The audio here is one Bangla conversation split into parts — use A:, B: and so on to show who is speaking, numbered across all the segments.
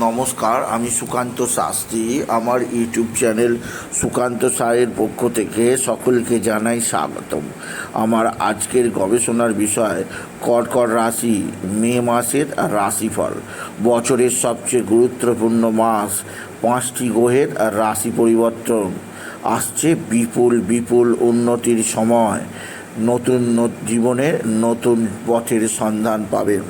A: নমস্কার, আমি সুকান্ত শাস্ত্রী। আমার ইউটিউব চ্যানেল সুকান্ত সায়ের পক্ষ থেকে সকলকে জানাই স্বাগতম। আমার আজকের গবেষণার বিষয়, কর্কট রাশি, মে মাসের রাশিফল। বছরের সবচেয়ে গুরুত্বপূর্ণ মাস, পাঁচটি গ্রহের রাশি পরিবর্তন। আসছে বিপুল বিপুল উন্নতির সময়। নতুন জীবনের নতুন পথের সন্ধান পাবেন।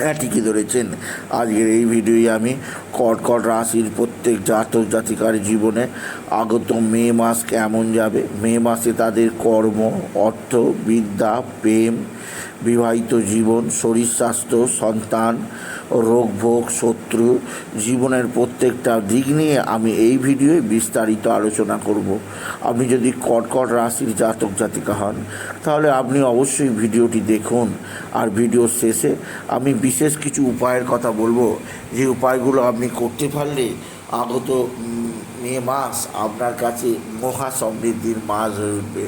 A: হ্যাঁ ঠিকই ধরেছেন। আজকের এই ভিডিওয়ে আমি কর্কট রাশির প্রত্যেক জাতক জাতিকার জীবনে আগত মে মাস কেমন যাবে? মে মাসে তাদের কর্ম, অর্থ, বিদ্যা, প্রেম, বিবাহিত জীবন, শরীর স্বাস্থ্য, সন্তান রোগ, ভোগ, শত্রু, জীবনের প্রত্যেকটা দিক নিয়ে আমি এই ভিডিওয়ে বিস্তারিত আলোচনা করব। আপনি যদি কটকট রাশির জাতক জাতিকা হন, তাহলে আপনি অবশ্যই ভিডিওটি দেখুন। আর ভিডিওর শেষে আমি বিশেষ কিছু উপায়ের কথা বলব। যে উপায়গুলো আপনি করতে পারলে আগত মে মাস আপনার কাছে মহা সমৃদ্ধির মাস হয়ে উঠবে।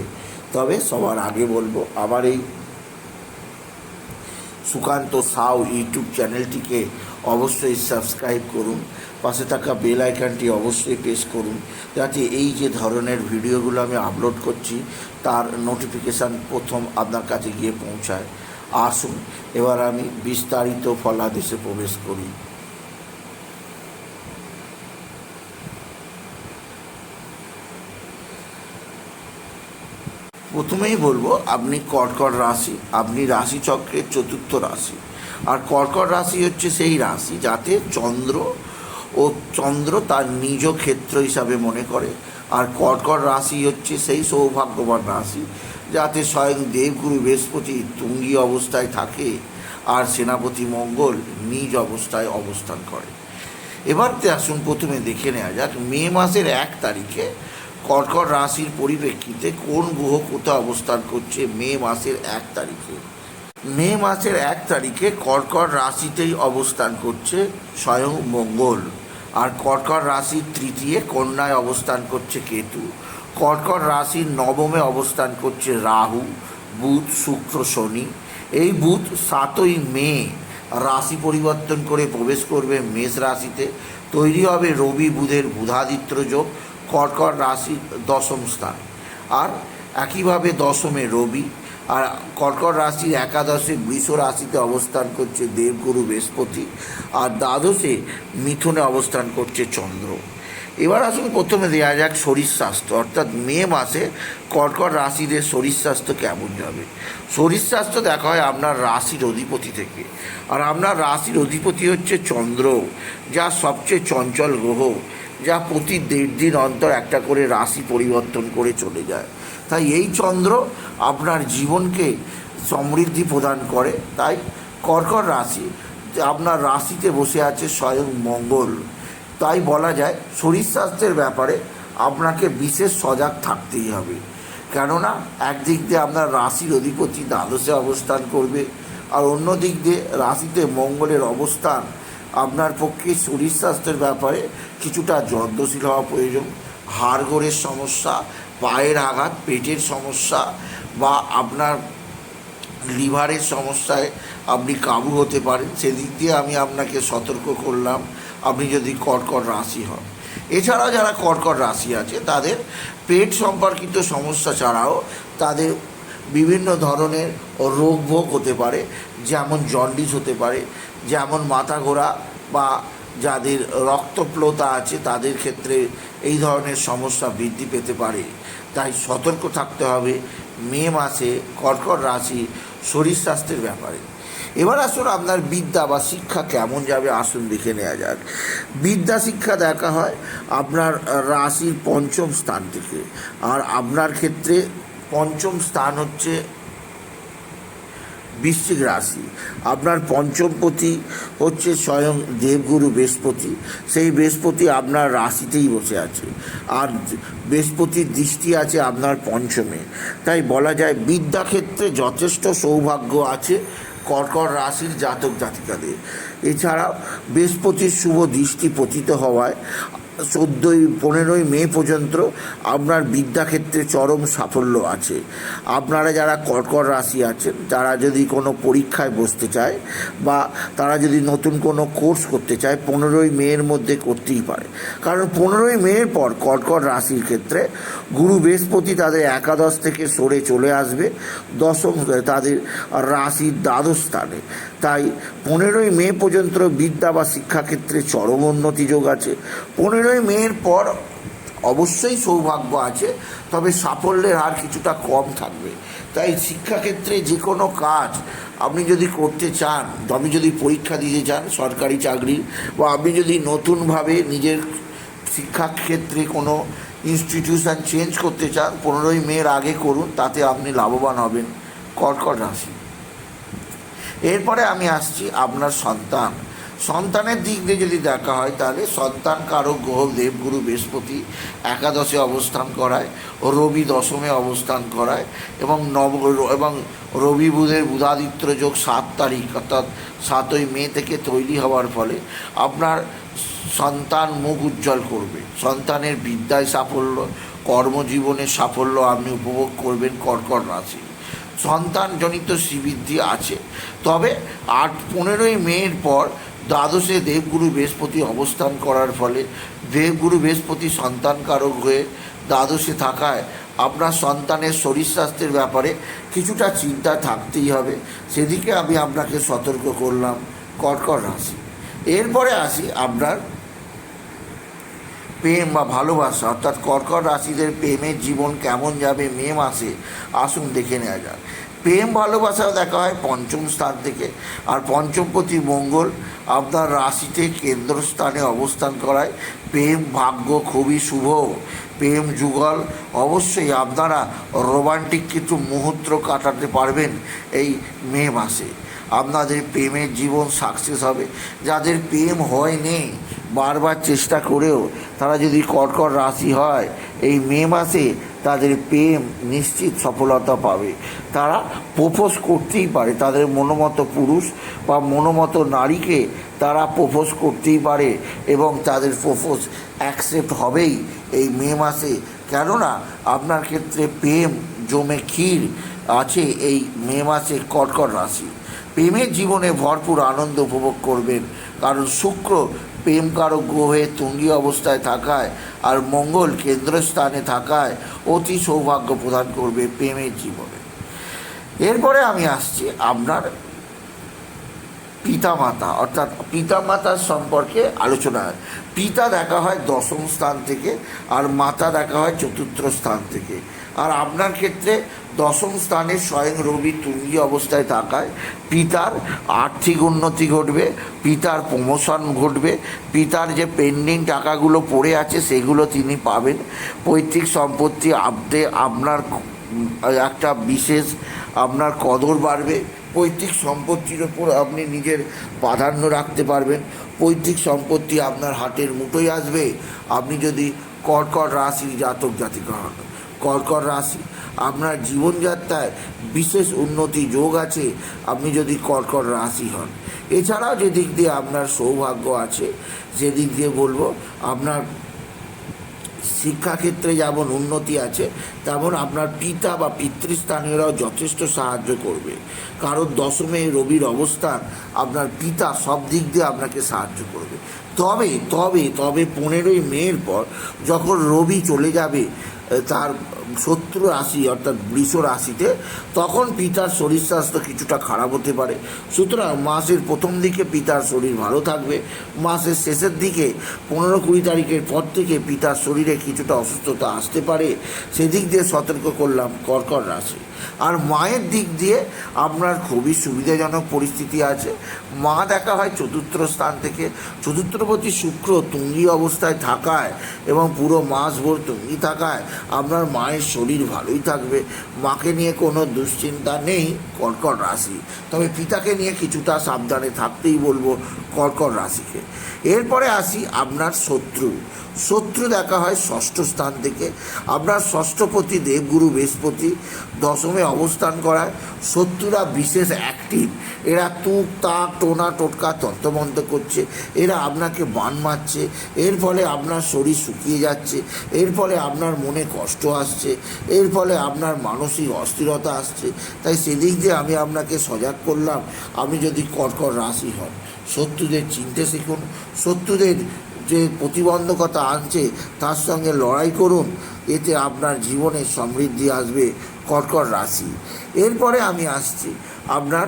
A: তবে সবার আগে বলব, আমার এই সুকান্ত সাউ ইউটিউব চ্যানেলটিকে অবশ্যই সাবস্ক্রাইব করুন। পাশে থাকা বেল আইকনটি অবশ্যই প্রেস করুন, যাতে এই যে ধরনের ভিডিওগুলো আমি আপলোড করছি, তার নোটিফিকেশান প্রথম আপনার কাছে গিয়ে পৌঁছায়। আসুন, এবার আমি বিস্তারিত ফলাদেশে প্রবেশ করি। প্রথমেই বলব, আপনি কর্কট রাশি, আপনি রাশি চক্রের চতুর্থ রাশি। আর কর্কট রাশি হচ্ছে সেই রাশি যাতে চন্দ্র ও চন্দ্র তার নিজ ক্ষেত্র হিসাবে মনে করে। আর কর্কট রাশি হচ্ছে সেই সৌভাগ্যবান রাশি যাতে স্বয়ং দেবগুরু বৃহস্পতি তুঙ্গি অবস্থায় থাকে আর সেনাপতি মঙ্গল নিজ অবস্থায় অবস্থান করে। এবার আসুন প্রথমে দেখে নেওয়া যাক মে মাসের এক তারিখে কর্কট রাশির পরিপ্রেক্ষিতে কোন গ্রহ কোথায় অবস্থান করছে মে মাসের এক তারিখে? মে মাসের এক তারিখে কর্কট রাশিতেই অবস্থান করছে স্বয়ং মঙ্গল। আর কর্কট রাশির তৃতীয় কন্যায় অবস্থান করছে কেতু। কর্কট রাশির নবমে অবস্থান করছে রাহু, বুধ, শুক্র, শনি। এই বুধ সাতই মে রাশি পরিবর্তন করে প্রবেশ করবে মেষ রাশিতে। তৈরি হবে রবি বুধের বুধাদিত্য যোগ। কর্কট রাশি দশম স্থান। আর একইভাবে দশমে রবি। আর কর্কট রাশির একাদশে বৃষ রাশিতে অবস্থান করছে দেবগুরু বৃহস্পতি। আর দ্বাদশে মিথুনে অবস্থান করছে চন্দ্র। এবার আসুন প্রথমে দেওয়া যাক শরীর স্বাস্থ্য। অর্থাৎ মে মাসে কর্কট রাশিদের শরীর স্বাস্থ্য কেমন যাবে? শরীর স্বাস্থ্য দেখা হয় আপনার রাশির অধিপতি থেকে। আর আপনার রাশির অধিপতি হচ্ছে চন্দ্র, যা সবচেয়ে চঞ্চল গ্রহ। যা প্রতি দেড় দিন অন্তর একটা করে রাশি পরিবর্তন করে চলে যায়। তাই এই চন্দ্র আপনার জীবনকে সমৃদ্ধি প্রদান করে। তাই কর্কট রাশি, আপনার রাশিতে বসে আছে স্বয়ং মঙ্গল। তাই বলা যায় শরীর স্বাস্থ্যের ব্যাপারে আপনাকে বিশেষ সজাগ থাকতেই হবে। কেননা একদিক দিয়ে আপনার রাশির অধিপতি দ্বাদশে অবস্থান করবে আর অন্য দিক দিয়ে রাশিতে মঙ্গলের অবস্থান আপনার পক্ষে শরীর স্বাস্থ্যের ব্যাপারে কিছুটা যত্নশীল হওয়া প্রয়োজন। হাড়গোড়ের সমস্যা, পায়ের আঘাত, পেটের সমস্যা বা আপনার লিভারের সমস্যায় আপনি কাবু হতে পারেন। সেদিক দিয়ে আমি আপনাকে সতর্ক করলাম, আপনি যদি কর্কট রাশি হন। এছাড়াও যারা কর্কট রাশি আছে, তাদের পেট সম্পর্কিত সমস্যা ছাড়াও তাদের বিভিন্ন ধরনের রোগ ভোগ হতে পারে, যেমন জন্ডিস হতে পারে, যেমন মাথা ঘোরা বা যাদের রক্তপ্লতা আছে তাদের ক্ষেত্রে এই ধরনের সমস্যা বৃদ্ধি পেতে পারে। তাই সতর্ক থাকতে হবে মে মাসে কর্কট রাশি শরীর স্বাস্থ্যের ব্যাপারে। এবার আসুন আপনার বিদ্যা বা শিক্ষা কেমন যাবে আসুন দেখে নেওয়া যাক। বিদ্যা শিক্ষা দেখা হয় আপনার রাশির পঞ্চম স্থান থেকে। আর আপনার ক্ষেত্রে পঞ্চম স্থান হচ্ছে বৃশ্চিক রাশি। আপনার পঞ্চমপতি হচ্ছে স্বয়ং দেবগুরু বৃহস্পতি। সেই বৃহস্পতি আপনার রাশিতেই বসে আছে। আর বৃহস্পতির দৃষ্টি আছে আপনার পঞ্চমে। তাই বলা যায় বিদ্যাক্ষেত্রে যথেষ্ট সৌভাগ্য আছে কর্কট রাশির জাতক জাতিকাদের। এছাড়াও বৃহস্পতির শুভ দৃষ্টি পতিত হওয়ায় চোদ্দোই, পনেরোই মে পর্যন্ত আপনার বিদ্যাক্ষেত্রে চরম সাফল্য আছে। আপনারা যারা কর্কট রাশি আছেন যারা যদি কোনো পরীক্ষায় বসতে চায় বা তারা যদি নতুন কোনো কোর্স করতে চায়, পনেরোই মেয়ের মধ্যে করতেই পারে। কারণ পনেরোই মেয়ের পর কর্কট রাশির ক্ষেত্রে গুরু বৃহস্পতি তাদের একাদশ থেকে সরে চলে আসবে, দশম তাদের রাশির দ্বাদশ স্থানে। তাই পনেরোই মে পর্যন্ত বিদ্যা বা শিক্ষাক্ষেত্রে চরম উন্নতি যোগ আছে। পনেরোই মের পর অবশ্যই সৌভাগ্য আছে, তবে সাফল্যের হার কিছুটা কম থাকবে। তাই শিক্ষাক্ষেত্রে যে কোনো কাজ আপনি যদি করতে চান, আপনি যদি পরীক্ষা দিতে চান, সরকারি চাকরি, বা আপনি যদি নতুনভাবে নিজের শিক্ষাক্ষেত্রে কোনো ইনস্টিটিউশন চেঞ্জ করতে চান, পনেরোই মের আগে করুন, তাতে আপনি লাভবান হবেন। কর্কট রাশি। এরপরে আমি আসছি আপনার সন্তান। সন্তানের দিক দিয়ে যদি দেখা হয় তাহলে সন্তান কারক গ্রহ দেবগুরু বৃহস্পতি একাদশে অবস্থান করায়, রবি দশমে অবস্থান করায় এবং নব এবং রবি বুধের বুধাদিত্য যোগ সাত তারিখ অর্থাৎ সাতই মে থেকে তৈরি হওয়ার ফলে আপনার সন্তান মুখ উজ্জ্বল করবে। সন্তানের বিদ্যায় সাফল্য, কর্মজীবনের সাফল্য আপনি উপভোগ করবেন কর্কট রাশি সন্তানজনিত শ্রীবৃদ্ধি আছে। তবে আট পনেরোই মের পর দ্বাদশে দেবগুরু বৃহস্পতি অবস্থান করার ফলে দেবগুরু বৃহস্পতি সন্তানকারক হয়ে দ্বাদশে থাকায় আপনার সন্তানের শরীর স্বাস্থ্যের ব্যাপারে কিছুটা চিন্তা থাকতেই হবে। সেদিকে আমি আপনাকে সতর্ক করলাম। কর্কট রাশি। এরপরে আসি আপনার প্রেম বা ভালোবাসা, অর্থাৎ কর্কট রাশিদের প্রেমের জীবন কেমন যাবে মে মাসে? আসুন দেখে নেওয়া যাক। প্রেম ভালোবাসাও দেখা হয় পঞ্চম স্থান থেকে। আর পঞ্চমপতি মঙ্গল আপনার রাশিতে কেন্দ্রস্থানে অবস্থান করায়। প্রেম ভাগ্য খুবই শুভ। প্রেম যুগল, অবশ্যই আপনারা রোমান্টিক কিছু মুহূর্ত কাটাতে পারবেন এই মে মাসে। আপনাদের প্রেমের জীবন সাকসেস হবে। যাদের প্রেম হয়নি বারবার চেষ্টা করেও তারা যদি কর্কট রাশি হয়, এই মে মাসে তাদের প্রেম নিশ্চিত সফলতা পাবে। তারা প্রপোজ করতেই পারে, তাদের মনোমতো পুরুষ বা মনোমতো নারীকে তারা প্রপোজ করতেই পারে এবং তাদের প্রপোজ অ্যাকসেপ্ট হবেই এই মে মাসে। কেননা আপনার ক্ষেত্রে প্রেম জমে ক্ষীর আছে এই মে মাসে কর্কট রাশি। প্রেমের জীবনে ভরপুর আনন্দ উপভোগ করবেন, কারণ শুক্র প্রেমকারক গ্রহে তুঙ্গি অবস্থায় থাকায় আর মঙ্গল কেন্দ্রস্থানে থাকায় অতি সৌভাগ্য প্রদান করবে প্রেমের জীবনে। এরপরে আমি আসছি আপনার পিতামাতা, অর্থাৎ পিতামাতার সম্পর্কে আলোচনা হয়। পিতা দেখা হয় দশম স্থান থেকে আর মাতা দেখা হয় চতুর্থ স্থান থেকে। আর আপনার ক্ষেত্রে দশম স্থানে স্বয়ং রবি তুঙ্গি অবস্থায় থাকায় পিতার আর্থিক উন্নতি ঘটবে, পিতার প্রমোশন ঘটবে, পিতার যে পেন্ডিং টাকাগুলো পড়ে আছে সেগুলো তিনি পাবেন। পৈতৃক সম্পত্তি আপনি আপনার একটা বিশেষ আপনার কদর বাড়বে। পৈতৃক সম্পত্তির ওপর আপনি নিজের প্রাধান্য রাখতে পারবেন। পৈতৃক সম্পত্তি আপনার হাতের মুঠোয় আসবে। আপনি যদি কর্কট রাশির জাতক জাতিকা হন, কর্কট রাশি আপনার জীবনযাত্রায় বিশেষ উন্নতি যোগ আছে, আপনি যদি কর্কট রাশি হন। এছাড়াও যেদিক দিয়ে আপনার সৌভাগ্য আছে, সেদিক দিয়ে বলব আপনার শিক্ষাক্ষেত্রে যেমন উন্নতি আছে, তেমন আপনার পিতা বা পিতৃস্থানীয়রাও যথেষ্ট সাহায্য করবে। কারণ দশমে রবির অবস্থান আপনার পিতা সব দিক দিয়ে আপনাকে সাহায্য করবে। তবে তবে তবে পনেরোই মের পর যখন রবি চলে যাবে তার শত্রু রাশি অর্থাৎ বৃষ রাশিতে তখন পিতার শরীর স্বাস্থ্য কিছুটা খারাপ হতে পারে। সুতরাং মাসের প্রথম দিকে পিতার শরীর ভালো থাকবে। মাসের শেষের দিকে, পনেরো কুড়ি তারিখের পর থেকে পিতার শরীরে কিছুটা অসুস্থতা আসতে পারে। সেদিক দিয়ে সতর্ক করলাম কর্কট রাশি। আর মায়ের দিক দিয়ে আপনার খুবই সুবিধাজনক পরিস্থিতি আছে। মা দেখা হয় চতুর্থ স্থান থেকে। চতুর্থপতি শুক্র তুঙ্গি অবস্থায় থাকায় এবং পুরো মাস ভোর তুঙ্গি থাকায় আপনার মায়ের শরীর ভালোই থাকবে। মাকে নিয়ে কোনো দুশ্চিন্তা নেই, কর্কট রাশি। তবে পিতাকে নিয়ে কিছুটা সাবধানে থাকতেই বলব। কর্কট রাশিকে। এরপরে আসি আপনার শত্রু। শত্রু দেখা হয় ষষ্ঠ স্থান থেকে। আপনার ষষ্ঠপতি দেবগুরু বৃহস্পতি দশমে অবস্থান করায়। শত্রুরা বিশেষ অ্যাক্টিভ এরা তুক, তাক, টোনা, টোটকা তন্ত্রমন্ত্র করছে। এরা আপনাকে বান মারছে। এর ফলে আপনার শরীর শুকিয়ে যাচ্ছে। এর ফলে আপনার মনে কষ্ট আসছে। এর ফলে আপনার মানসিক অস্থিরতা আসছে। তাই সেদিক দিয়ে আমি আপনাকে সজাগ করলাম। আমি যদি কর্কট রাশি হন শত্রুদের চিনতে শিখুন, শত্রুদের যে প্রতিবন্ধকতা আনছে তার সঙ্গে লড়াই করুন, এতে আপনার জীবনে সমৃদ্ধি আসবে, কর্কট রাশি। এরপরে আমি আসছি আপনার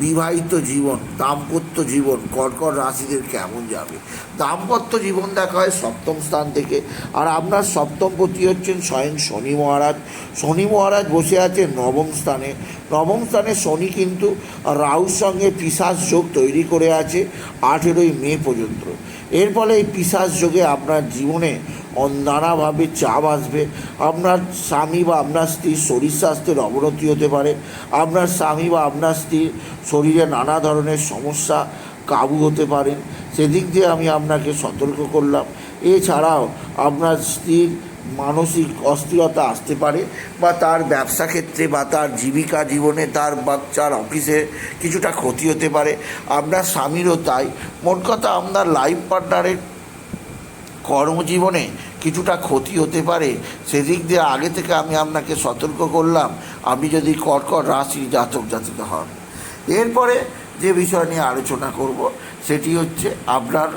A: বিবাহিত জীবন, দাম্পত্য জীবন, কর্কট রাশিদের কেমন যাবে? দাম্পত্য জীবন দেখা হয় সপ্তম স্থান থেকে। আর আপনার সপ্তম পতি হচ্ছেন স্বয়ং শনি মহারাজ। শনি মহারাজ বসে আছেন নবম স্থানে। নবম স্থানে শনি কিন্তু রাহুর সঙ্গে পিসাস যোগ তৈরি করে আছে আঠেরোই মে পর্যন্ত। এর ফলে এই পিসাস যোগে আপনার জীবনে নানাভাবে চাপ আসবে। আপনার স্বামী বা আপনার স্ত্রীর শরীর স্বাস্থ্যের অবনতি হতে পারে। আপনার স্বামী বা আপনার স্ত্রীর শরীরে নানা ধরনের সমস্যা কাবু হতে পারেন সেদিক দিয়ে আমি আপনাকে সতর্ক করলাম। এছাড়াও আপনার স্ত্রীর মানসিক অস্থিরতা আসতে পারে বা তার ব্যবসা ক্ষেত্রে বা তার জীবিকা জীবনে তার বাচ্চার অফিসে কিছুটা ক্ষতি হতে পারে। আপনার স্বামীরও তাই। মোট কথা আপনার লাইফ পার্টনারের কর্মজীবনে কিছুটা ক্ষতি হতে পারে। সেদিক দিয়ে আগে থেকে আমি আপনাকে সতর্ক করলাম, আপনি যদি কর্কট রাশির জাতক জাতিকা হন। এরপরে যে বিষয় নিয়ে আলোচনা করব, সেটি হচ্ছে আপনার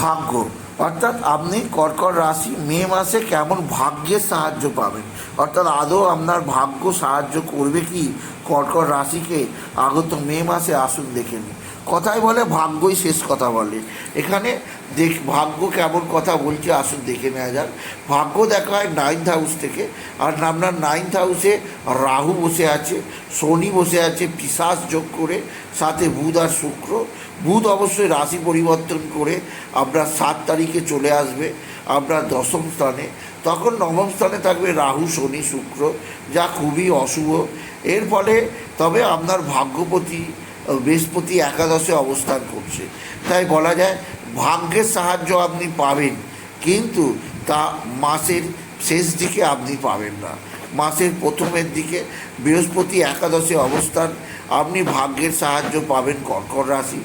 A: ভাগ্য। অর্থাৎ আপনি কর্কট রাশি মে মাসে কেমন ভাগ্যের সাহায্য পাবেন? অর্থাৎ আদৌ আপনার ভাগ্য সাহায্য করবে কি? কর্কট রাশিকে আগত মে মাসে আসুন দেখে নিন। কথাই বলে, ভাগ্যই শেষ কথা বলে। এখানে দেখ, ভাগ্য কেমন কথা বলছে, আসুন দেখে নেওয়া যাক। ভাগ্য দেখা হয় নাইন্থ হাউস থেকে। আর আপনার নাইন্থ হাউসে রাহু বসে আছে, শনি বসে আছে, পিসাস যোগ করে, সাথে বুধ আর শুক্র। বুধ অবশ্যই রাশি পরিবর্তন করে আপনার সাত তারিখে চলে আসবে আপনার দশম স্থানে। তখন নবম স্থানে থাকবে রাহু, শনি, শুক্র, যা খুবই অশুভ। এর ফলে তবে আপনার ভাগ্যপতি বৃহস্পতি একাদশে অবস্থান করছে। তাই বলা যায়, ভাগ্যের সাহায্য আপনি পাবেন, কিন্তু তা মাসের শেষ দিকে আপনি পাবেন না। মাসের প্রথমের দিকে বৃহস্পতি একাদশে অবস্থান, আপনি ভাগ্যের সাহায্য পাবেন কর্কট রাশি।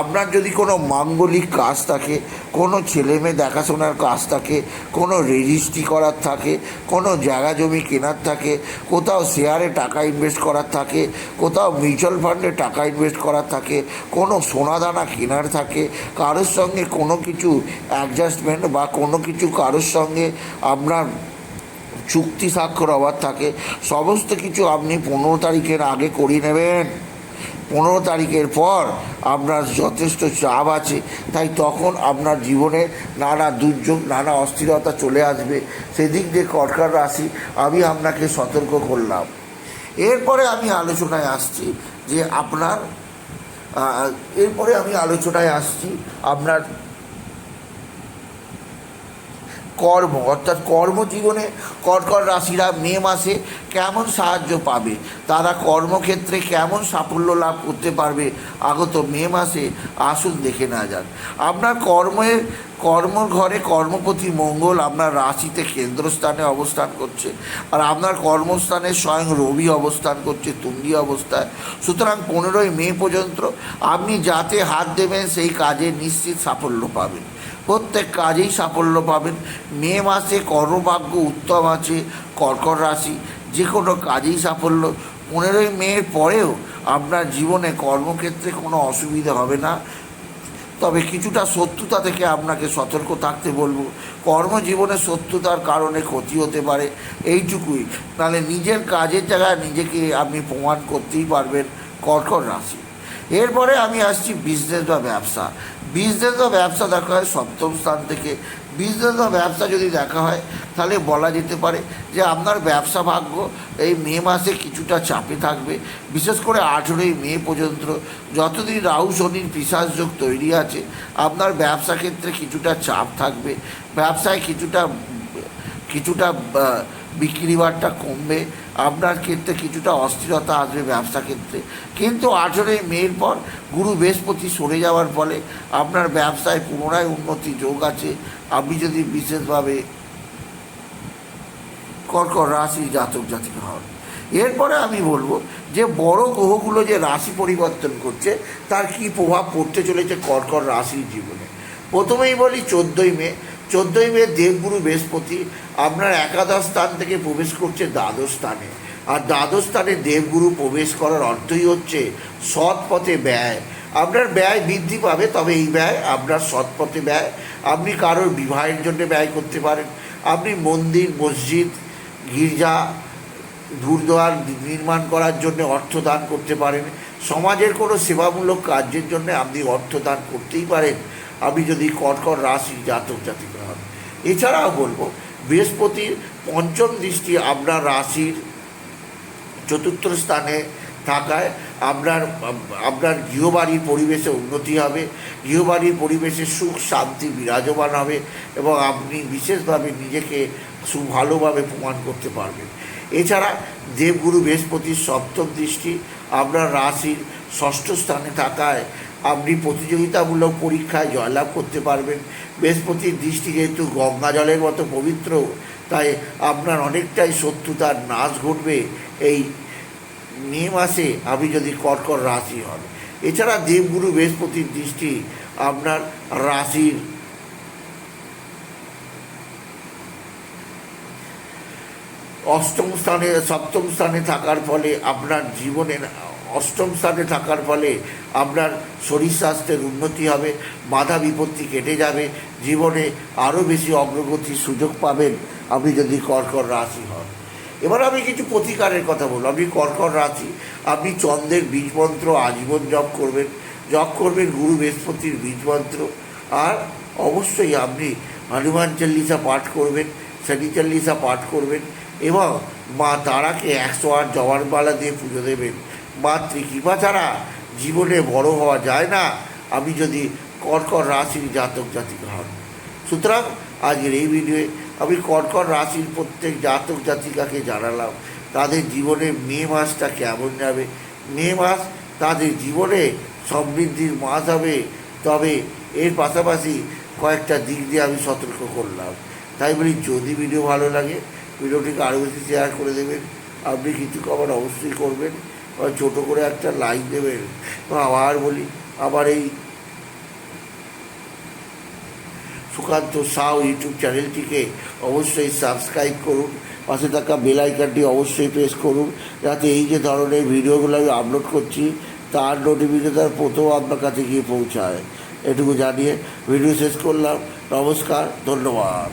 A: আপনার যদি কোনো মাঙ্গলিক কাজ থাকে, কোনো ছেলে মেয়ে দেখাশোনার কাজ থাকে, কোনো রেজিস্ট্রি করার থাকে, কোনো জায়গা জমি কেনার থাকে, কোথাও শেয়ারে টাকা ইনভেস্ট করার থাকে, কোথাও মিউচুয়াল ফান্ডে টাকা ইনভেস্ট করার থাকে, কোনো সোনাদানা কেনার থাকে, কারোর সঙ্গে কোনো কিছু অ্যাডজাস্টমেন্ট বা কোনো কিছু কারোর সঙ্গে আপনার চুক্তি স্বাক্ষর হওয়ার থাকে। সমস্ত কিছু আপনি পনেরো তারিখের আগে করিয়ে নেবেন। পনেরো তারিখের পর আপনার যথেষ্ট চাপ আছে। তাই তখন আপনার জীবনে নানা দুর্যোগ, নানা অস্থিরতা চলে আসবে। সেদিক দিয়ে কর্কট রাশি, আমি আপনাকে সতর্ক করলাম। এরপরে আমি আলোচনায় আসছি যে আপনার এরপরে আমি আলোচনায় আসছি আপনার কর্ম, অর্থাৎ কর্মজীবনে কর্কট রাশিরা মে মাসে কেমন সাহায্য পাবে? তারা কর্মক্ষেত্রে কেমন সাফল্য লাভ করতে পারবে? আগত মে মাসে আসুন দেখে না যান আপনার কর্মের কর্মর ঘরে কর্মপতি মঙ্গল আপনার রাশিতে কেন্দ্রস্থানে অবস্থান করছে। আর আপনার কর্মস্থানে স্বয়ং রবি অবস্থান করছে, তুঙ্গি অবস্থায়। সুতরাং পনেরোই মে পর্যন্ত আপনি যাতে হাত দেবেন, সেই কাজে নিশ্চিত সাফল্য পাবেন। প্রত্যেক কাজেই সাফল্য পাবেন। মে মাসে কর্মভাগ্য উত্তম আছে, কর্কট রাশি যে কোনো কাজেই সাফল্য। পনেরোই মের পরেও আপনার জীবনে কর্মক্ষেত্রে কোনো অসুবিধা হবে না। তবে কিছুটা শত্রুতা থেকে আপনাকে সতর্ক থাকতে বলব। কর্মজীবনে শত্রুতার কারণে ক্ষতি হতে পারে, এইটুকুই। নাহলে নিজের কাজের জায়গায় নিজেকে আপনি প্রমাণ করতেই পারবেন কর্কট রাশি। এরপরে আমি আসছি বিজনেস বা ব্যবসা। বিজনেস বা ব্যবসা দেখা হয় সপ্তম স্থান থেকে। বিজনেস বা ব্যবসা যদি দেখা হয়, তাহলে বলা যেতে পারে যে আপনার ব্যবসা ভাগ্য এই মে মাসে কিছুটা চাপে থাকবে। বিশেষ করে আঠেরোই মে পর্যন্ত যতদিন রাহু, শনির পিসাস যোগ তৈরি আছে, আপনার ব্যবসা ক্ষেত্রে কিছুটা চাপ থাকবে। ব্যবসায় কিছুটা কিছুটা বিক্রি বাট্টা কমবে, আপনার ক্ষেত্রে কিছুটা অস্থিরতা আসবে ব্যবসা ক্ষেত্রে। কিন্তু আঠেরোই মের পর গুরু বৃহস্পতি সরে যাওয়ার ফলে আপনার ব্যবসায় পুনরায় উন্নতি যোগ আছে। আপনি যদি বিশেষভাবে কর্কট রাশি জাতক জাতিকা হন। এরপরে আমি বলব যে বড় গ্রহগুলো যে রাশি পরিবর্তন করছে, তার কি প্রভাব পড়তে চলেছে কর্কট রাশির জীবনে? প্রথমেই বলি চোদ্দোই মে চোদ্দোই মে দেবগুরু বৃহস্পতি আপনার একাদশ স্থান থেকে প্রবেশ করছে দ্বাদশ স্থানে। আর দ্বাদশ স্থানে দেবগুরু প্রবেশ করার অর্থই হচ্ছে সৎ পথে ব্যয়। আপনার ব্যয় বৃদ্ধি পাবে, তবে এই ব্যয় আপনার সৎ পথে ব্যয়। আপনি কারোর বিবাহের জন্য ব্যয় করতে পারেন। আপনি মন্দির, মসজিদ, গির্জা গুরুদুয়ার নির্মাণ করার জন্য অর্থ দান করতে পারেন। সমাজের কোনো সেবামূলক কার্যের জন্য আপনি অর্থ দান করতেই পারেন। আপনি যদি কর্কট রাশি, জাতক, জাতিকা। এছাড়াও বলব, বৃহস্পতির পঞ্চম দৃষ্টি আপনার রাশির চতুর্থ স্থানে থাকায় আপনার আপনার গৃহবাড়ির পরিবেশে উন্নতি হবে, গৃহবাড়ির পরিবেশে সুখ, শান্তি বিরাজমান হবে এবং আপনি বিশেষভাবে নিজেকে সু ভালোভাবে প্রমাণ করতে পারবেন। এছাড়া দেবগুরু বৃহস্পতির সপ্তম দৃষ্টি আপনার রাশির ষষ্ঠ স্থানে থাকায় আপনি প্রতিযোগিতামূলক পরীক্ষায় জয়লাভ করতে পারবেন। বৃহস্পতির দৃষ্টি যেহেতু গঙ্গা জলের মতো পবিত্র, তাই আপনার অনেকটাই শত্রুতার নাশ ঘটবে এই মে মাসে আপনি যদি কর্কট রাশি হন। এছাড়া দেবগুরু বৃহস্পতির দৃষ্টি আপনার রাশির অষ্টম স্থানে, সপ্তম স্থানে থাকার ফলে আপনার জীবনের অষ্টম স্থানে থাকার ফলে আপনার শরীর স্বাস্থ্যের উন্নতি হবে, বাধা বিপত্তি কেটে যাবে, জীবনে আরও বেশি অগ্রগতির সুযোগ পাবেন আপনি যদি কর্কর রাশি হন। এবার আমি কিছু প্রতিকারের কথা বলব। আপনি কর্কট রাশি, আপনি চন্দ্রের বীজমন্ত্র আজীবন জপ করবেন। জপ করবেন গুরু বৃহস্পতির বীজমন্ত্র আর অবশ্যই আপনি হনুমান চল্লিশা পাঠ করবেন, শনি চল্লিশা পাঠ করবেন এবং মা তারাকে একশো আট জবানবালা দিয়ে পুজো দেবেন। মাতৃ কৃপা ছাড়া জীবনে বড় হওয়া যায় না। আমি যদি কর্কট রাশির জাতক জাতিকা হন। সুতরাং আজকের এই ভিডিওয়ে আমি কর্কট রাশির প্রত্যেক জাতক জাতিকাকে জানালাম, তাদের জীবনে মে মাসটা কেমন যাবে? মে মাস তাদের জীবনে সমৃদ্ধির মাস হবে। তবে এর পাশাপাশি কয়েকটা দিক দিয়ে আমি সতর্ক করলাম। তাই বলি, যদি ভিডিও ভালো লাগে ভিডিওটিকে আরও বেশি শেয়ার করে দেবেন। আপনি কিছু কবার অবশ্যই করবেন। ছোটো করে একটা লাইক দেবেন। আবার বলি, আবার এই সুকান্ত সাউ ইউটিউব চ্যানেলটিকে অবশ্যই সাবস্ক্রাইব করুন, পাশে থাকা বেল আইকনটি অবশ্যই প্রেস করুন, যাতে এই যে ধরনের ভিডিওগুলো আমি আপলোড করছি, তার নোটিফিকেশান প্রথম আপনার কাছে গিয়ে পৌঁছায়। এটুকু জানিয়ে ভিডিও শেষ করলাম। নমস্কার, ধন্যবাদ।